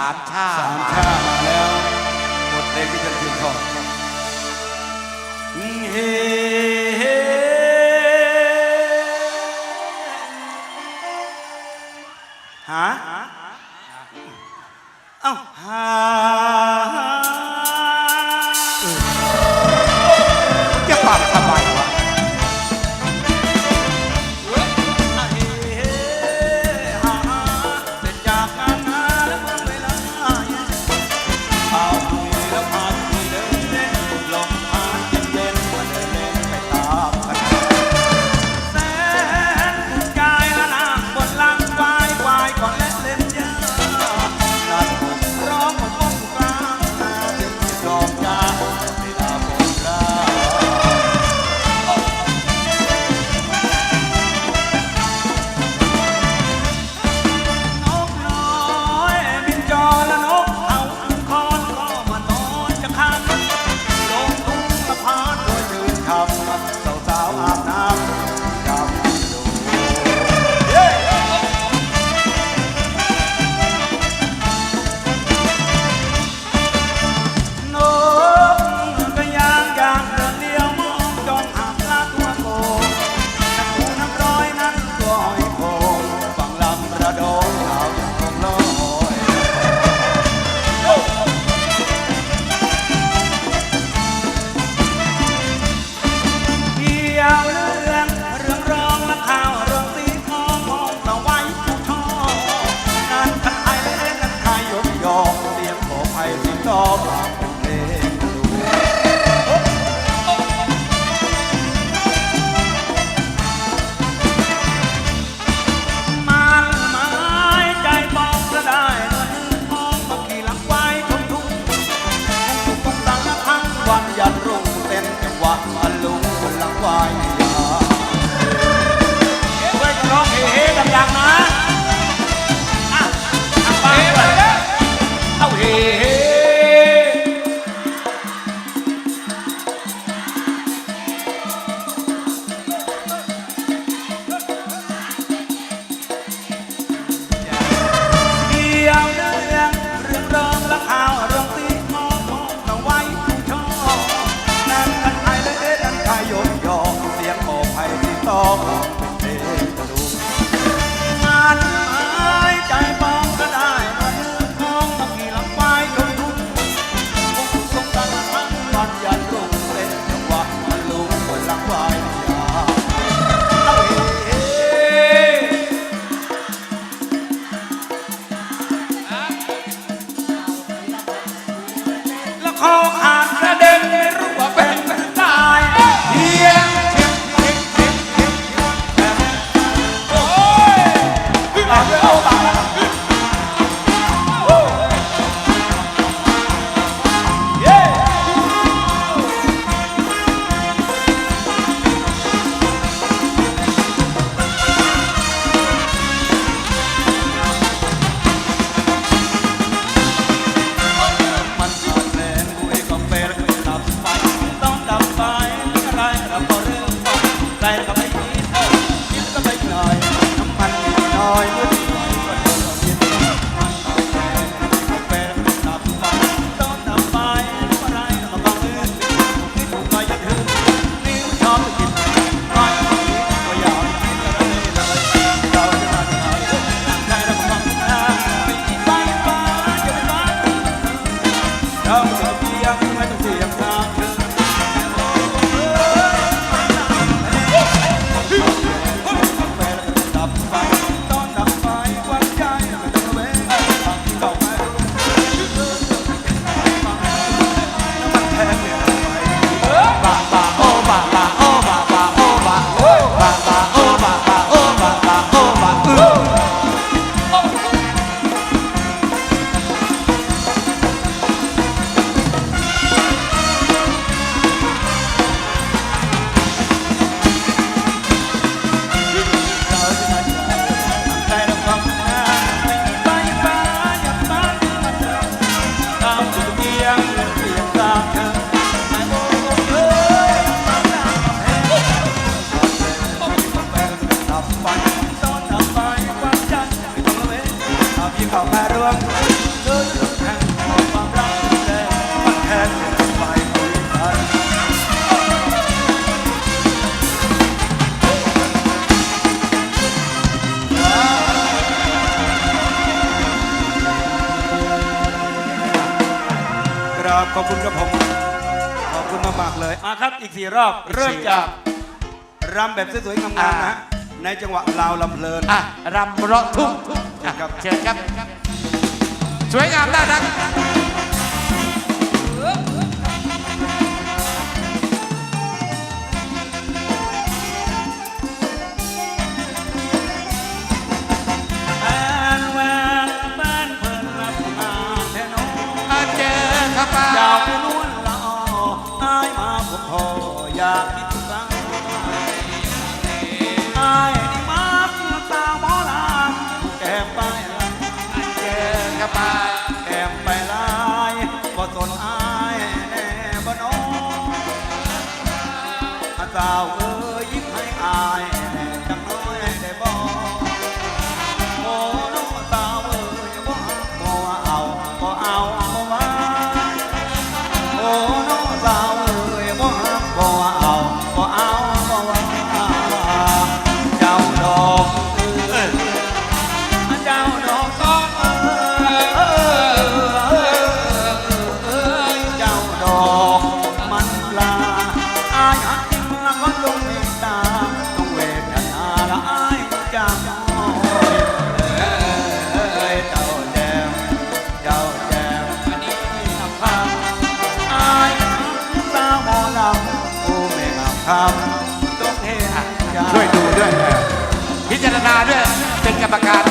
ามชาสามชาติมาแล้วบทเพลงที่จะเพีองพอเฮ ครับอีกสี่รอบ เริ่มจากรำแบบสวยๆงามๆนะในจังหวะลาวลำเพลิน อะรำเราะทุ่งอะเชิญครับ สวยงามน่ารัก 감사합니다. pra.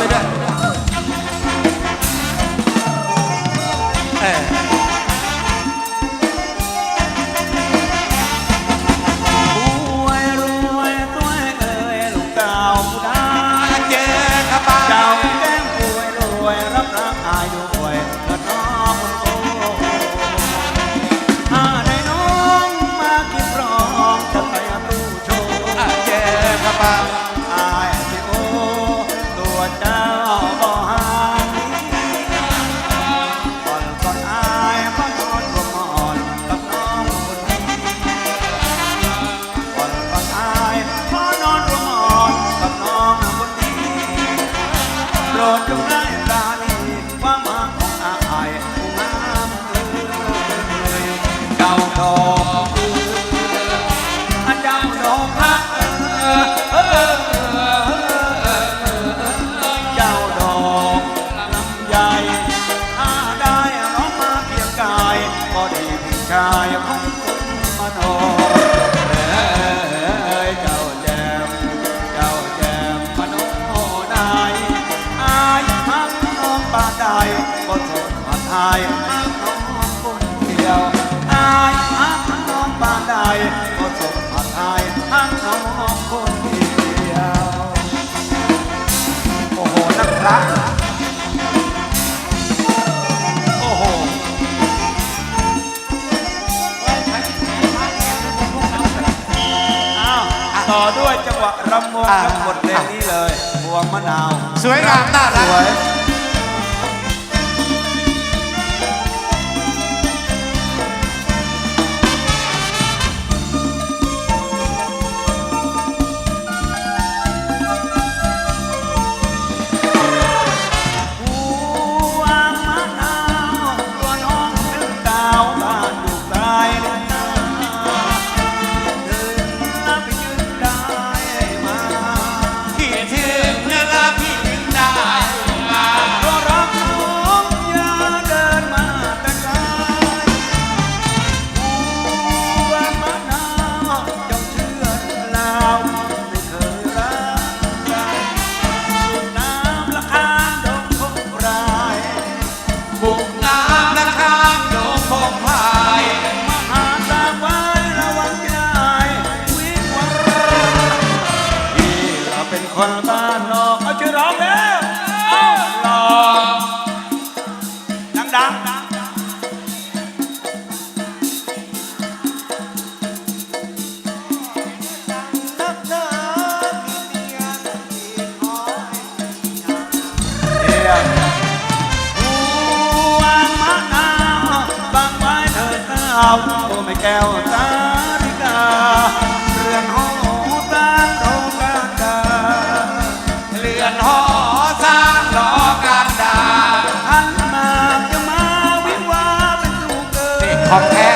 ทั้งหมดเพลงนี้เลยพวงมะนาว สวยงามน่ารักาวโอ้แม่แก้วตาลิกา เรือนหอสร้างโรงกานดาเรือนหอสร้างรอการดาหันมาจะมาวิวาเป็นลูกเกิดของแท้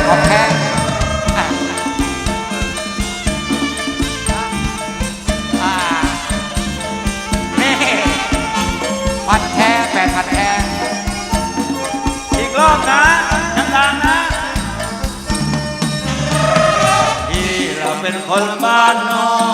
colmano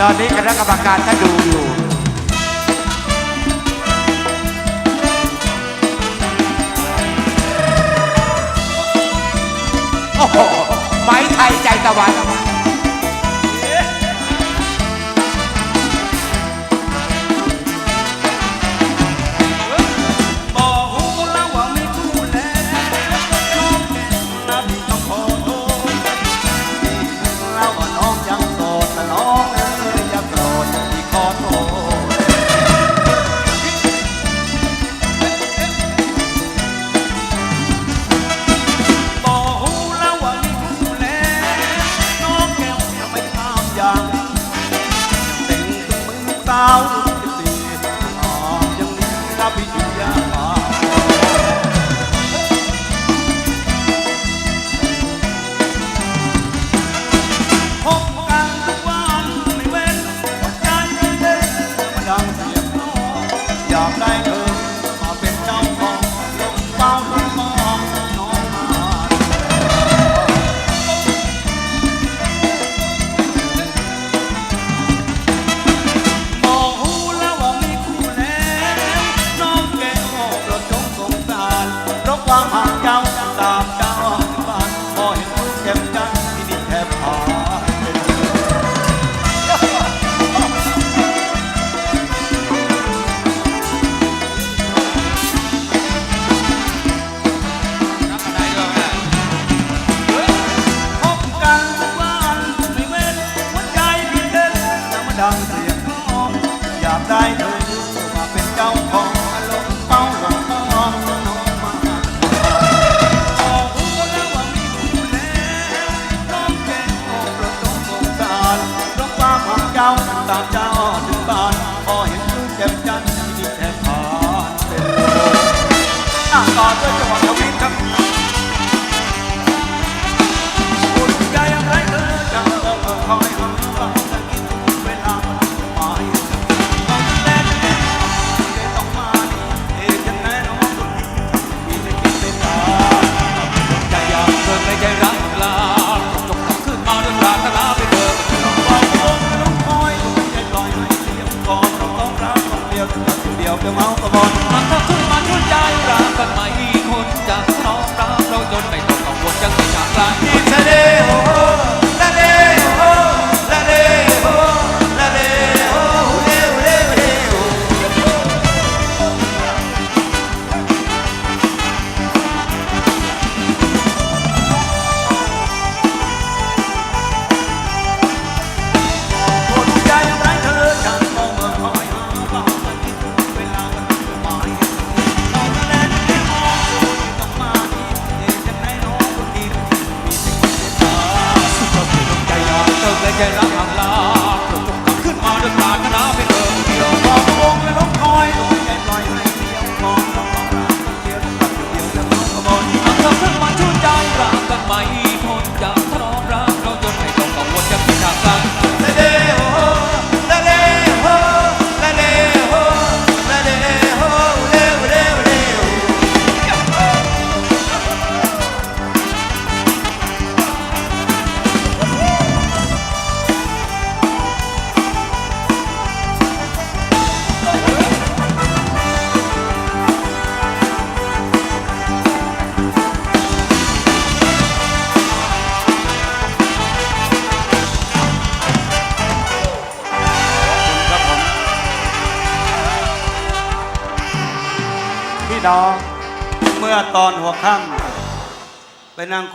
ตอนนี้คณะกรรมการกาดูอยู่โอ้โหไม้ไทยใจตะวัน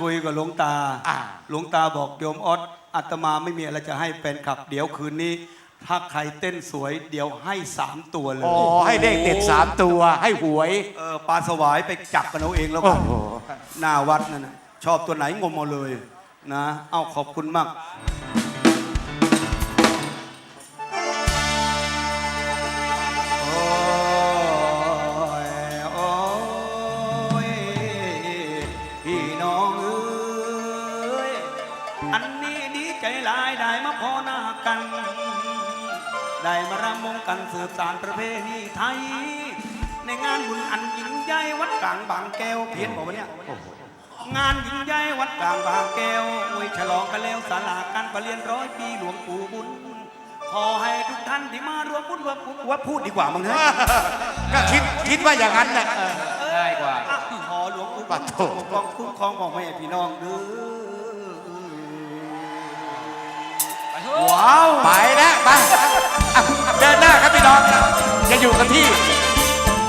คุยกับหลวงตา อ่า หลวงตาบอกโยมออสอาตมาไม่มีอะไรจะให้แฟนคลับ เดี๋ยวคืนนี้ ถ้าใครเต้นสวย เดี๋ยวให้สามตัวเลย อ๋อให้เลขเด็ดสามตัวให้หวย เออปลาสวายไปจับกันเอาเองแล้วโอ้กันโห หน้าวัดนั่นนะชอบตัวไหนงมเอาเลยนะ เอาขอบคุณมาก กันสืบสานประเพณีไทย ในงานบุญอันยิ่งใหญ่วัดกลางบางแก้วเพี้ยนบอกว่าเนี่ยงานยิ่งใหญ่วัดกลางบางแก้วอวยฉลองกันแล้วศาลาการประเรียนร้อยปีหลวงปู่บุญขอให้ทุกท่านที่มารวมบุญรวมบุญว่าพูดดีกว่ามั้งนะก็คิดคิดว่าอย่างนั้นแหละง่ายกว่าอะขอหลวงปู่ปะโถปกป้องคุ้มครองของแม่พี่น้องเด้อ นหน้าครับพี่น้องจะอยู่กับที่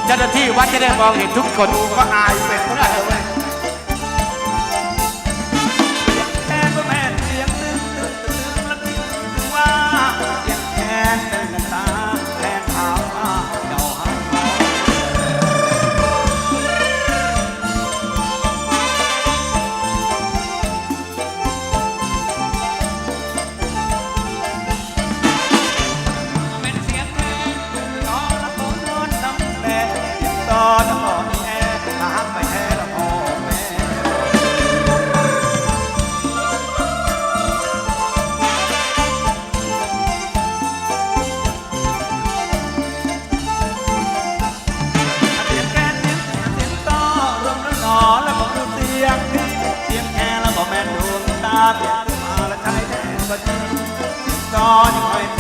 เจ้าหน้าที่วัดจะได้มองเห็นทุกคนก็อายเป็นคนเดียวเว้ย สี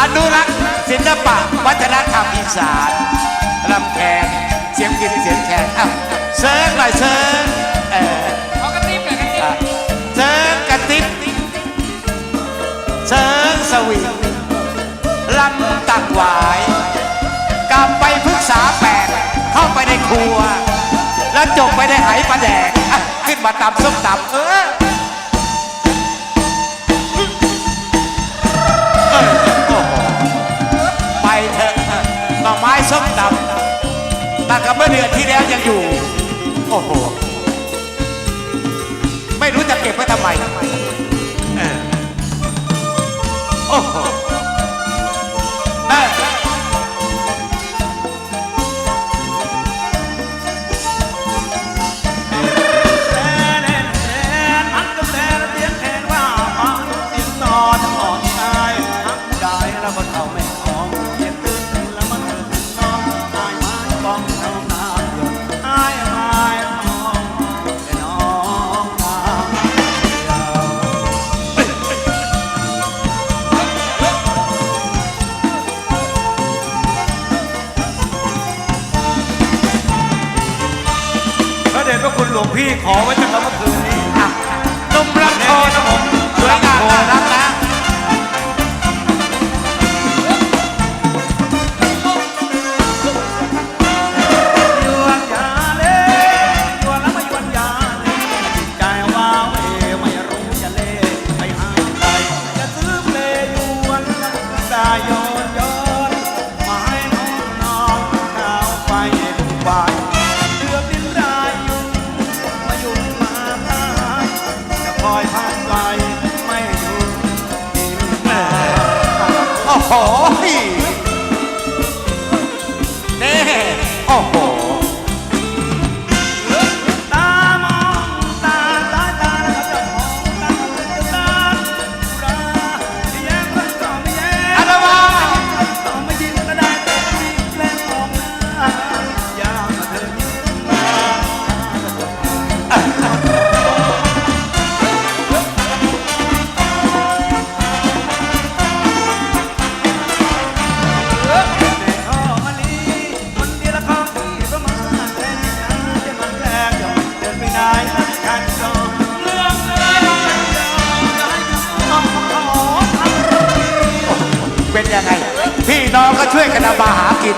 อนุรักษ์ศิลปะวัฒนธรรมอีสานลำแคนเสียงกินเสียงแคนอ้าวเซิร์ฟหน่อยเซิร์ฟเออเอากระติบเลยกระติบอะเซิร์ฟกระติบเซิร์ฟสวิงลำตักหวายกลับไปพึกษาแปดเข้าไปในครัว แล้วจบไปในไหปลาแดกอะขึ้นมาตำส้มตำเออ ส้มตำมากับเมื่อเดือนที่แล้วยังอยู่ โอ้โห ไม่รู้จะเก็บไว้ทำไมเออโอ้โห พี่น้องก็ช่วยกันทำมาหากิน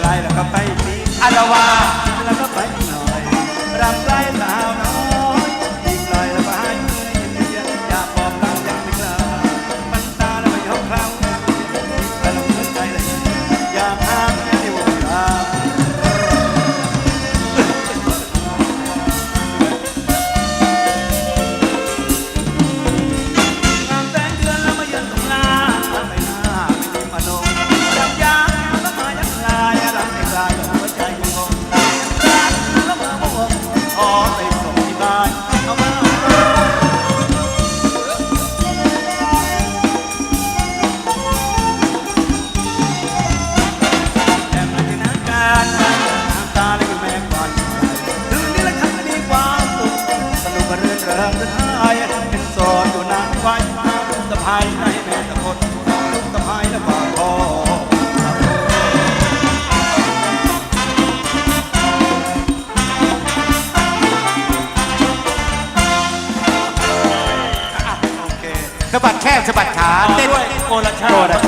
ไรล่ะครับไปนี้อาวา โทษนะ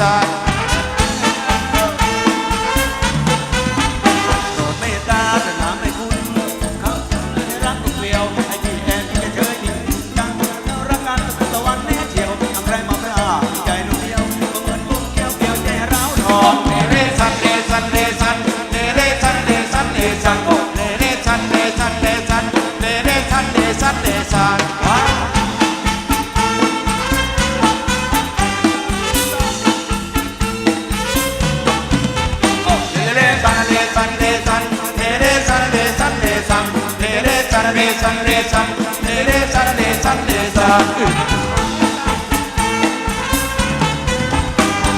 สายโปรดเมตตาสนามให้คุณเขาจะรักลูเกลียวให้พี่แอนพี่จะเฉยดีจังเรักกันตะวันแน่เที่ยวทำไรมาพระใจนุ่กเดียวก็เหมือนลูกแก้วแก้วใจร้าวทองเนเรสันเนสันเนสันเนเรสันเนสันเนสันเนเรสันเนสันเนสันเนเรสันเนสันเนสัน เรซันเรซันเนชันเนซันเนซัน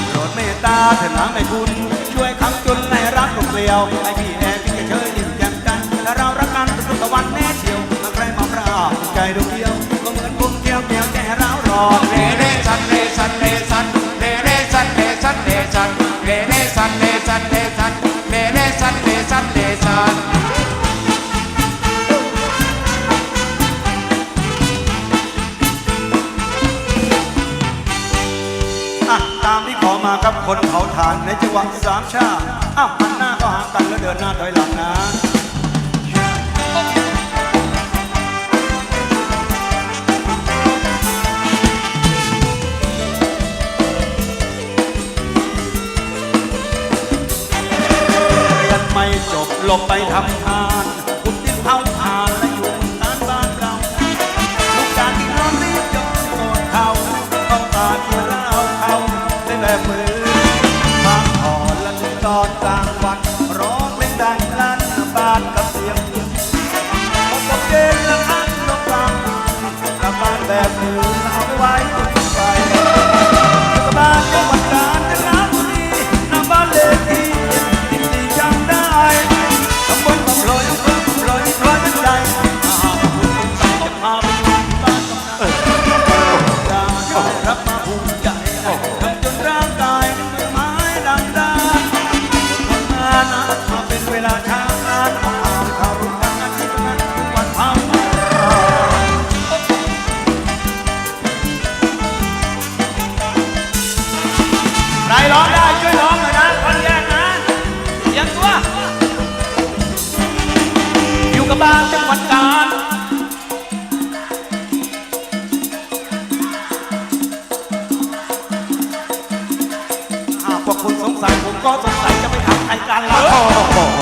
โปรดเมตตาเถิดนะแม่คุณ ช่วยขังจนในรักกลงเกลียวให้พี่แอร์พี่จะเชยยิ้มแจ่มกันและเรารักกันทุกตะวันแน่เชียวมาใครมาพระใจดวงเดียวก็เหมือนพุ่มเกลียวเกลียวแต่เรารอเนเรซันเนซันเนซันเนเรซันเนซันเนซันเนเรซันเนซันเนซัน ช่วยร้องนะขนุญานะเตรีตัว อยู่กับบ้านจังหวัดกาญอ่าพวกคุณสงสัยผมก็สงสัยจะไปทำรายการเรา โอ้โห